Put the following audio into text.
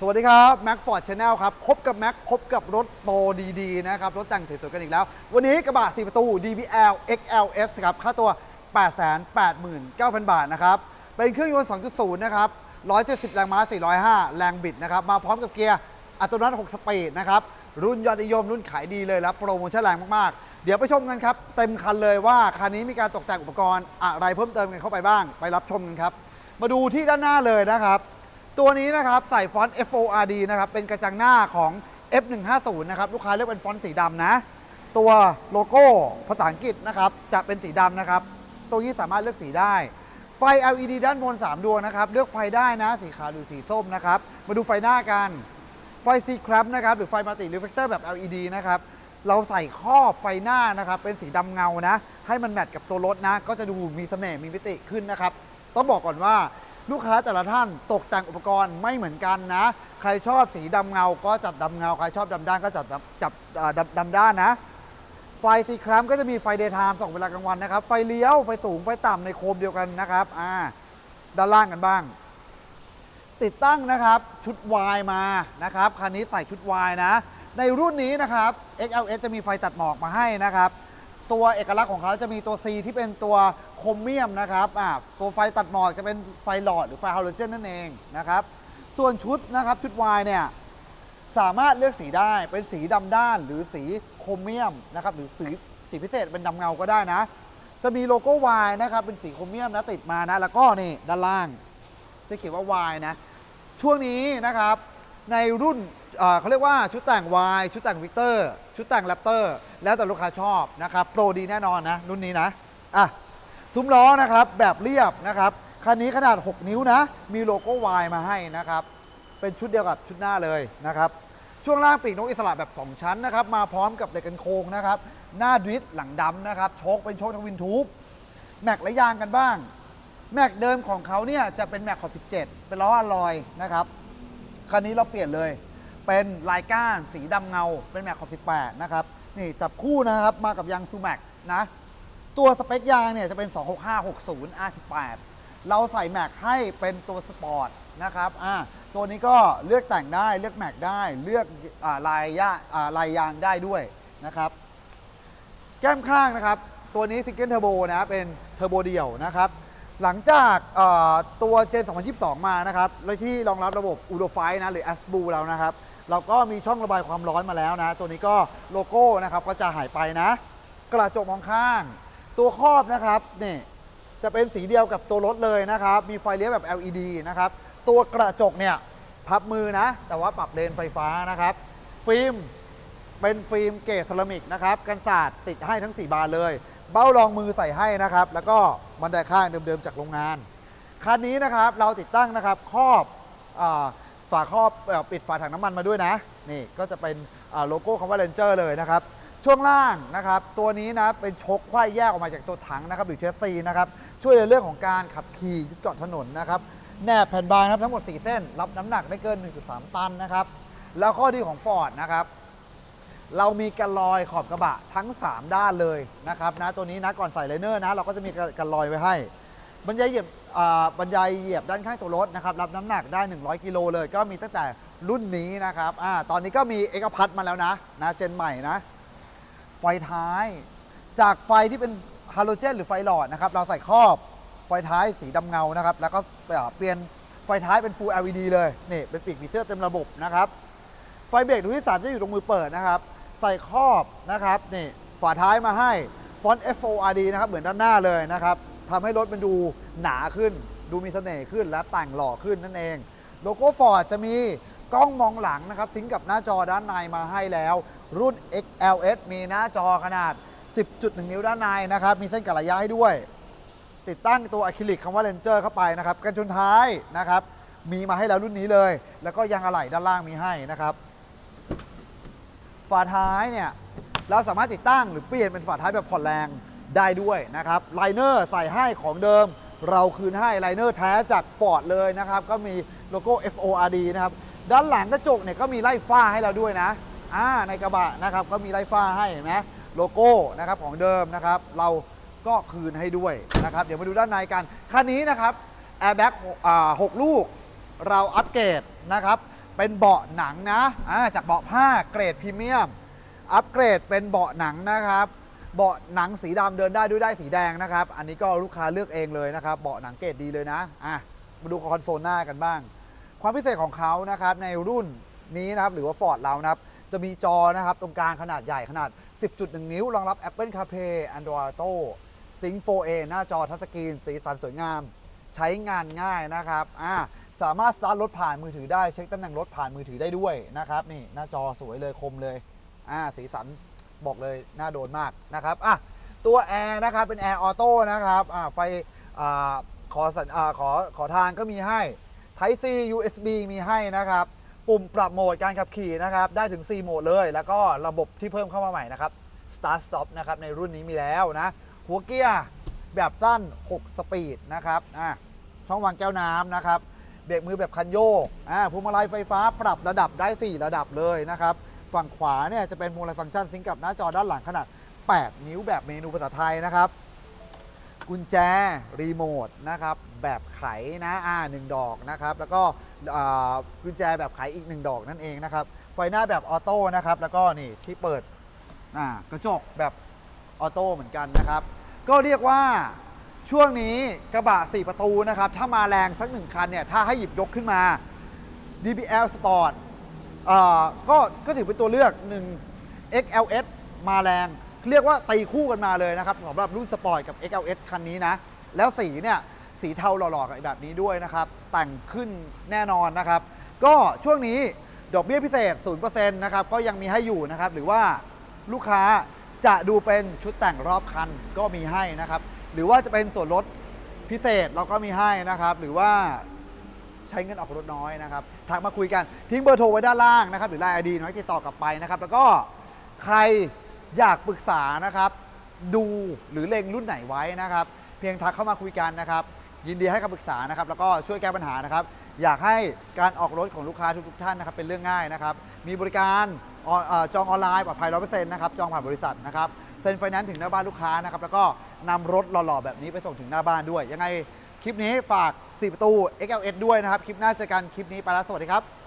สวัสดีครับแม็กฟอร์ดชาแนลครับ พบกับแม็กพบกับรถโปรดีๆนะครับ รถแต่งสวยๆกันอีกแล้ว วันนี้กระบะ 4 ประตู DBL XLS ครับ ค่าตัว 889,000 บาทนะครับ เป็นเครื่องยนต์ 2.0 นะครับ 170 แรงม้า 405 แรงบิดนะครับ มาพร้อมกับเกียร์อัตโนมัติ 6 สปีดนะครับ รุ่นยอดนิยม รุ่นขายดีเลยและโปรโมชั่นแรงมากๆ เดี๋ยวไปชมกันครับ เต็มคันเลยว่าคันนี้มีการตกแต่งอุปกรณ์อะไรเพิ่มเติมกันเข้าไปบ้าง ไปรับชมกันครับ มาดูที่ด้านหน้าเลยนะครับ ตัวนี้นะครับใส่ฟอนต์ FORD นะครับเป็นกระจังหน้าของ F150 นะครับลูกค้าเลือกเป็นฟอนต์สีดำนะ ตัวโลโก้ภาษาอังกฤษนะครับจะเป็นสีดำนะครับ ตัวนี้สามารถเลือกสีได้ ไฟ LED ด้านบน 3 ดวงนะครับ เลือกไฟได้นะสีขาวหรือสีส้มนะครับ มาดูไฟหน้ากัน ไฟ C ครับนะครับหรือไฟมัลติ r e เฟ l เตอร์แบบ LED นะครับเราใส่ครอบไฟหน้านะครับ เป็นสีดำเงานะ ให้มันแมทกับตัวรถนะ ก็จะดูมีเสน่ห์มีมิติขึ้นนะครับ ต้องบอกก่อนว่า ลูกค้าแต่ละท่านตกแต่งอุปกรณ์ไม่เหมือนกันนะ ใครชอบสีดำเงา ก็จัดดำเงา ใครชอบดำด้านก็จัดดำจับดำดำด้านนะ ไฟสีครัมก็จะมีไฟเดย์ไทม์ส่องเวลากลางวันนะครับ ไฟเลี้ยว ไฟสูง ไฟต่ำในโคมเดียวกันนะครับ อ่า ด้านล่างกันบ้าง ติดตั้งนะครับชุด Y มานะครับคันนี้ใส่ชุด Y นะ ในรุ่นนี้นะครับ XLS จะมีไฟตัดหมอกมาให้นะครับ ตัวเอกลักษณ์ของเขาจะมีตัว C ที่เป็นตัวโครเมียมนะครับอ่าตัวไฟตัดหมอกจะเป็นไฟหลอดหรือไฟฮาโลเจนนั่นเองนะครับ ส่วนชุดนะครับชุด Y เนี่ยสามารถเลือกสีได้เป็นสีดำด้านหรือสีโครเมียมนะครับหรือสีสีพิเศษเป็นดำเงาก็ได้นะ จะมีโลโก้ Y นะครับเป็นสีโครเมียมนะติดมานะ แล้วก็นี่ด้านล่าง จะเขียนว่า Y นะ ช่วงนี้นะครับในรุ่นเอ่อเขาเรียกว่าชุดแต่ง Y ชุดแต่งวิกเตอร์ ชุดแต่งแรปเตอร์ แล้วแต่ลูกค้าชอบนะครับ โปรดีแน่นอนนะ รุ่นนี้นะอะซุ้มล้อนะครับแบบเรียบนะครับคันนี้ขนาด 6 นิ้วนะ มีโลโก้ Y มาให้นะครับ เป็นชุดเดียวกับชุดหน้าเลยนะครับ ช่วงล่างปีกนกอิสระแบบ 2 ชั้นนะครับ มาพร้อมกับเหล็กกันโค้งนะครับ หน้าดริฟต์หลังดำนะครับ โชคเป็นโชคทวินทูบแม็กและยางกันบ้าง แม็กเดิมของเขาเนี่ยจะเป็นแม็กขอบ 17 เป็นล้ออลลอยนะครับ คันนี้เราเปลี่ยนเลย เป็นลายก้านสีดำเงา เป็นแม็กขอบ18 นะครับ นี่จับคู่นะครับ มากับยางซูแม็กนะ ตัวสเปคยางเนี่ยจะเป็น 26560 R18 เราใส่แม็กให้เป็นตัวสปอร์ตนะครับอ่าตัวนี้ก็เลือกแต่งได้เลือกแม็กได้เลือกอาลายยาอ่าลายยางได้ด้วยนะครับ แก้มข้างนะครับ ตัวนี้ซิงเกิลเทอร์โบนะเป็นเทอร์โบเดี่ยวนะครับ หลังจากเอ่อตัวเจน 2022 มานะครับ และที่รองรับระบบอูโดไฟนะหรือ a s b u แล้วนะครับ เราก็มีช่องระบายความร้อนมาแล้วนะ ตัวนี้ก็โลโก้นะครับก็จะหายไปนะ กระจกมองข้าง ตัวครอบนะครับนี่จะเป็นสีเดียวกับตัวรถเลยนะครับ มีไฟเลี้ยวแบบ LED นะครับ ตัวกระจกเนี่ยพับมือนะ แต่ว่าปรับเลนไฟฟ้านะครับ ฟิล์มเป็นฟิล์มเกรดเซรามิกนะครับ กันศาสตร์ติดให้ทั้ง 4 บานเลย เบ้ารองมือใส่ให้นะครับ แล้วก็บันไดข้างเดิมๆจากโรงงาน คันนี้นะครับเราติดตั้งนะครับครอบอ ฝาครอบเอ่อปิดฝาถังน้ำมันมาด้วยนะ นี่ก็จะเป็นอ่าโลโก้คำว่า Ranger เลยนะครับ ช่วงล่างนะครับตัวนี้นะเป็นชกไขว้แยกออกมาจากตัวถังนะครับหรือเชสซีนะครับช่วยในเรื่องของการขับขี่ยึดเกาะถนนนะครับแนบแผ่นบางครับทั้งหมด 4 เส้น รับน้ำหนักได้เกิน 1.3 ตันนะครับแล้วข้อดีของ Ford นะครับเรามีกันลอยขอบกระบะทั้ง 3 ด้านเลยนะครับนะตัวนี้นะก่อนใส่ไลเนอร์นะเราก็จะมีกันลอยไว้ให้ บรรยายเหยียบอ่าบรรยายเหยียบด้านข้างตัวรถนะครับรับน้ำหนักได้ 100 กิโลเลย ก็มีตั้งแต่รุ่นนี้นะครับอาตอนนี้ก็มีเอกพัทมาแล้วนะนะเจนใหม่นะ ไฟท้าย จากไฟที่เป็นฮาโลเจนหรือไฟหลอดนะครับเราใส่ครอบไฟท้ายสีดำเงานะครับ แล้วก็เปลี่ยนไฟท้ายเป็น Full LED เลยนี่เป็นปีกผีเสื้อเต็มระบบนะครับ ไฟเบรกดวงที่3จะอยู่ตรงมือเปิดนะครับ ใส่ครอบนะครับนี่ฝาท้ายมาให้ฟอนต์ F4RD นะครับเหมือนด้านหน้าเลยนะครับ ทำให้รถมันดูหนาขึ้น ดูมีเสน่ห์ขึ้นและแต่งหล่อขึ้นนั่นเอง โลโก้ฟอร์ดจะมีกล้องมองหลังนะครับซิงกับหน้าจอด้านในมาให้แล้ว รุ่น XLS มีหน้าจอขนาด 10.1 นิ้วด้านในนะครับ มีเส้นกระยะให้ด้วย ติดตั้งตัวอะคริลิกคำว่า Ranger เข้าไปนะครับกันชนท้ายนะครับ มีมาให้แล้วรุ่นนี้เลย แล้วก็ยางอะไหล่ด้านล่างมีให้นะครับ ฝาท้ายเนี่ยเราสามารถติดตั้งหรือเปลี่ยนเป็นฝาท้ายแบบผ่อนแรง ได้ด้วยนะครับไลเนอร์ใส่ให้ของเดิม เราคืนให้ไลเนอร์แท้จาก Ford เลยนะครับ ก็มีโลโก้ FORD นะครับ ด้านหลังกระจกเนี่ยก็มีไล่ฝ้าให้เราด้วยนะอ่าในกระบะนะครับก็มีไล่ฝ้าให้เห็นไหมโลโก้นะครับของเดิมนะครับ เราก็คืนให้ด้วยนะครับ เดี๋ยวมาดูด้านในกันคันนี้นะครับแอร์แบ็กหกลูก เราอัปเกรดนะครับ เป็นเบาะหนังนะจากเบาะผ้าเกรดพรีเมียม อัปเกรดเป็นเบาะหนังนะครับ เบาะหนังสีดำเดินได้ด้วยได้สีแดงนะครับ อันนี้ก็ลูกค้าเลือกเองเลยนะครับ เบาะหนังเกรดดีเลยนะอะมาดูคอนโซลหน้ากันบ้าง ความพิเศษของเขานะครับในรุ่นนี้นะครับหรือว่า Ford เรานะครับจะมีจอนะครับตรงกลางขนาดใหญ่ขนาด 10.1 นิ้วรองรับ Apple CarPlay Android Auto Sync 4A หน้าจอทัชสกรีน สีสันสวยงาม ใช้งานง่ายนะครับอ่าสามารถสตาร์ทรถผ่านมือถือได้เช็คตำแหน่งรถผ่านมือถือได้ด้วยนะครับนี่หน้าจอสวยเลยคมเลยอ่าสีสัน บอกเลยน่าโดนมากนะครับอะตัวแอร์นะครับเป็นแอร์ออโต้นะครับอ่าไฟอ่าขอสัญอ่าขอขอทางก็มีให้ Type C USB มีให้นะครับ ปุ่มปรับโหมดการขับขี่นะครับ ได้ถึง 4 โหมดเลย แล้วก็ระบบที่เพิ่มเข้ามาใหม่นะครับ Start Stop นะครับ ในรุ่นนี้มีแล้วนะ หัวเกียร์แบบสั้น 6 สปีดนะครับอะช่องวางแก้วน้ำนะครับ เบรกมือแบบคันโยกอ่าพวงมาลัยไฟฟ้าปรับระดับได้ 4 ระดับเลยนะครับ ฝั่งขวาเนี่ยจะเป็นพวงมาลัยฟังก์ชันซิงกับหน้าจอด้านหลังขนาด 8 นิ้วแบบเมนูภาษาไทยนะครับ กุญแจ รีโมทนะครับ แบบไขนะอ่าหนึ่งดอกนะครับ แล้วก็อ่ากุญแจแบบไขอีกหนึ่งดอกนั่นเองนะครับ ไฟหน้าแบบออโต้นะครับ แล้วก็นี่ที่เปิดอ่ากระจกแบบออโต้เหมือนกันนะครับ ก็เรียกว่าช่วงนี้กระบะ 4 ประตูนะครับ ถ้ามาแรงสักหนึ่งคันเนี่ย ถ้าให้หยิบยกขึ้นมา DBL Sport อ่าก็ก็ถือเป็นตัวเลือกหนึ่ง XLS มาแรง เรียกว่าตีคู่กันมาเลยนะครับสำหรับรุ่นสปอร์ตกับ XLS คันนี้นะ แล้วสีเนี่ยสีเทาหล่อๆกันแบบนี้ด้วยนะครับ แต่งขึ้นแน่นอนนะครับ ก็ช่วงนี้ดอกเบี้ยพิเศษ 0%นะครับ ก็ยังมีให้อยู่นะครับ หรือว่าลูกค้าจะดูเป็นชุดแต่งรอบคันก็มีให้นะครับ หรือว่าจะเป็นส่วนลดพิเศษเราก็มีให้นะครับ หรือว่า ใช้เงินออกรถน้อยนะครับทักมาคุยกันทิ้งเบอร์โทรไว้ด้านล่างนะครับหรือไลน์ไอดีน้อยติดต่อกลับไปนะครับแล้วก็ใครอยากปรึกษานะครับดูหรือเล็งรุ่นไหนไว้นะครับ เพียงทักเข้ามาคุยกันนะครับ ยินดีให้คำปรึกษานะครับ แล้วก็ช่วยแก้ปัญหานะครับ อยากให้การออกรถของลูกค้าทุกๆท่านนะครับ เป็นเรื่องง่ายนะครับ มีบริการจองออนไลน์ปลอดภัยร้อเปอร์เซ็นต์นะครับ จองผ่านบริษัทนะครับเซ็นไฟแนนซ์ถึงหน้าบ้านลูกค้านะครับ แล้วก็นำรถหล่อๆแบบนี้ไปส่งถึงหน้าบ้านด้วย ยังไง คลิปนี้ฝาก4ประตู XLS ด้วยนะครับ คลิปหน้าเจอกันคลิปนี้ไปแล้วสวัสดีครับ